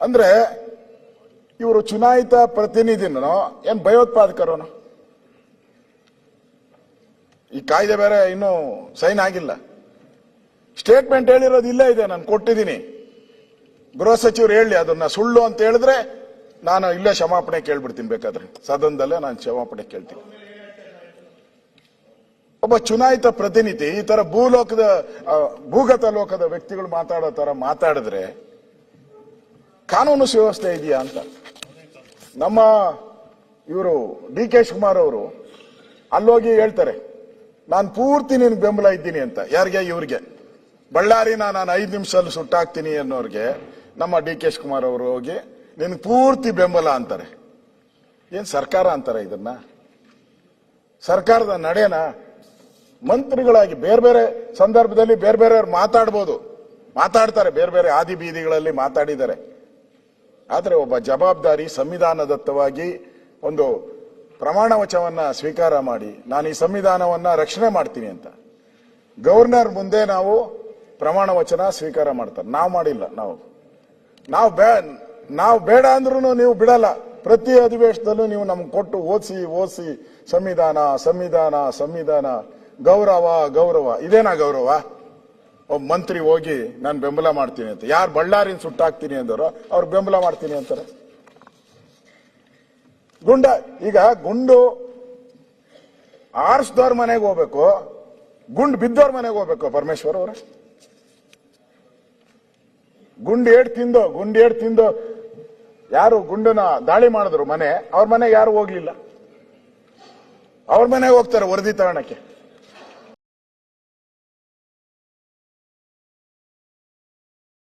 ಅಂದ್ರೆ ಇವರು ಚುನಾಯಿತ ಪ್ರತಿನಿಧಿನೋ ಏನ್ ಭಯೋತ್ಪಾದಕರೋನ? ಈ ಕಾಯ್ದೆ ಬೇರೆ ಇನ್ನೂ ಸೈನ್ ಆಗಿಲ್ಲ. ಸ್ಟೇಟ್ಮೆಂಟ್ ಹೇಳಿರೋದು ಇಲ್ಲೇ ಇದೆ, ನಾನು ಕೊಟ್ಟಿದ್ದೀನಿ. ಗೃಹ ಸಚಿವರು ಹೇಳಿ ಅದನ್ನ ಸುಳ್ಳು ಅಂತ ಹೇಳಿದ್ರೆ ನಾನು ಇಲ್ಲೇ ಕ್ಷಮಾಪಣೆ ಕೇಳ್ಬಿಡ್ತೀನಿ ಬೇಕಾದ್ರೆ. ಸದನದಲ್ಲೇ ನಾನು ಕ್ಷಮಾಪಣೆ ಕೇಳ್ತೀನಿ. ಒಬ್ಬ ಚುನಾಯಿತ ಪ್ರತಿನಿಧಿ ಈ ತರ ಭೂಲೋಕದ ಭೂಗತ ಲೋಕದ ವ್ಯಕ್ತಿಗಳು ಮಾತಾಡೋ ತರ ಮಾತಾಡಿದ್ರೆ ಕಾನೂನು ಸುವ್ಯವಸ್ಥೆ ಇದೆಯಾ ಅಂತ. ನಮ್ಮ ಇವರು ಡಿ ಕೆ ಶಿವಕುಮಾರ್ ಅವರು ಅಲ್ಲೋಗಿ ಹೇಳ್ತಾರೆ, ನಾನು ಪೂರ್ತಿ ನಿನ್ ಬೆಂಬಲ ಇದ್ದೀನಿ ಅಂತ. ಯಾರಿಗೆ? ಇವ್ರಿಗೆ. ಬಳ್ಳಾರಿನ ನಾನು ಐದು ನಿಮಿಷದಲ್ಲಿ ಸುಟ್ಟಾಕ್ತೀನಿ ಅನ್ನೋರಿಗೆ ನಮ್ಮ ಡಿ ಕೆ ಶಿವಕುಮಾರ್ ಅವರು ಹೋಗಿ, ನಿನ್ ಪೂರ್ತಿ ಬೆಂಬಲ ಅಂತಾರೆ. ಏನ್ ಸರ್ಕಾರ ಅಂತಾರೆ ಇದನ್ನ? ಸರ್ಕಾರದ ನಡೆನ? ಮಂತ್ರಿಗಳಾಗಿ ಬೇರೆ ಬೇರೆ ಸಂದರ್ಭದಲ್ಲಿ ಬೇರೆ ಬೇರೆಯವ್ರು ಮಾತಾಡ್ಬೋದು. ಮಾತಾಡ್ತಾರೆ, ಬೇರೆ ಬೇರೆ ಆದಿ ಬೀದಿಗಳಲ್ಲಿ ಮಾತಾಡಿದ್ದಾರೆ. ಆದರೆ ಒಬ್ಬ ಜವಾಬ್ದಾರಿ ಸಂವಿಧಾನದತ್ತವಾಗಿ ಒಂದು ಪ್ರಮಾಣ ವಚವನ್ನು ಸ್ವೀಕಾರ ಮಾಡಿ, ನಾನು ಈ ಸಂವಿಧಾನವನ್ನು ರಕ್ಷಣೆ ಮಾಡ್ತೀನಿ ಅಂತ. ಗವರ್ನರ್ ಮುಂದೆ ನಾವು ಪ್ರಮಾಣ ವಚನ ಸ್ವೀಕಾರ ಮಾಡ್ತಾರೆ. ನಾವು ಮಾಡಿಲ್ಲ, ನಾವು. ನಾವು ಬೇ, ನಾವು ಬೇಡ ಅಂದ್ರೂ ನೀವು ಬಿಡಲ್ಲ. ಪ್ರತಿ ಅಧಿವೇಶನದಲ್ಲೂ ನೀವು ನಮ್ಗೆ ಕೊಟ್ಟು ಓದಿಸಿ ಓದಿಸಿ, ಸಂವಿಧಾನ ಸಂವಿಧಾನ ಸಂವಿಧಾನ, ಗೌರವ ಗೌರವ. ಇದೇನಾ ಗೌರವ? ಒಬ್ಬ ಮಂತ್ರಿ ಹೋಗಿ, ನಾನು ಬೆಂಬಲ ಮಾಡ್ತೀನಿ ಅಂತ. ಯಾರು ಬಳ್ಳಾರಿನ ಸುಟ್ಟಾಕ್ತೀನಿ ಅಂದರೋ, ಅವ್ರು ಬೆಂಬಲ ಮಾಡ್ತೀನಿ ಅಂತಾರೆ. ಗುಂಡ, ಈಗ ಗುಂಡು ಆರಿಸ್ದವ್ರ ಮನೆಗೆ ಹೋಗ್ಬೇಕು, ಗುಂಡು ಬಿದ್ದವ್ರ ಮನೆಗೆ ಹೋಗ್ಬೇಕು ಪರಮೇಶ್ವರ್ ಅವರ. ಗುಂಡು ಏಡ್ ತಿಂದು, ಗುಂಡು ಏಡ್ ತಿಂದು ಯಾರು ಗುಂಡನ ದಾಳಿ ಮಾಡಿದ್ರು ಮನೆ, ಅವ್ರ ಮನೆಗೆ ಯಾರು ಹೋಗ್ಲಿಲ್ಲ. ಅವ್ರ ಮನೆಗೆ ಹೋಗ್ತಾರೆ ವರದಿ ತಗೊಳಕ್ಕೆ.